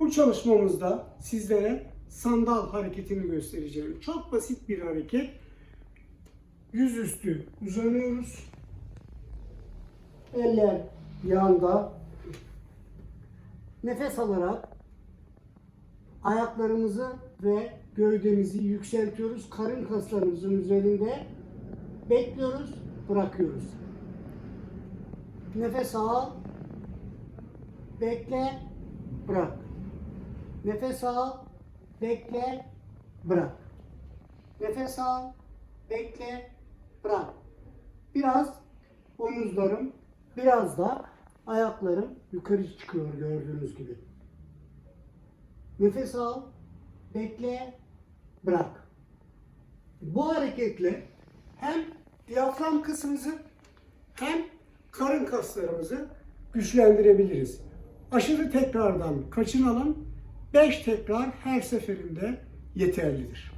Bu çalışmamızda sizlere sandal hareketini göstereceğim. Çok basit bir hareket. Yüzüstü uzanıyoruz. Eller yanda. Nefes alarak ayaklarımızı ve gövdemizi yükseltiyoruz. Karın kaslarımızın üzerinde bekliyoruz, bırakıyoruz. Nefes al, bekle, bırak. Nefes al, bekle, bırak. Nefes al, bekle, bırak. Biraz omuzlarım, biraz da ayaklarım yukarı çıkıyor gördüğünüz gibi. Nefes al, bekle, bırak. Bu hareketle hem diyafram kısmımızı hem karın kaslarımızı güçlendirebiliriz. Aşırı tekrardan kaçınalım. 5 tekrar her seferinde yeterlidir.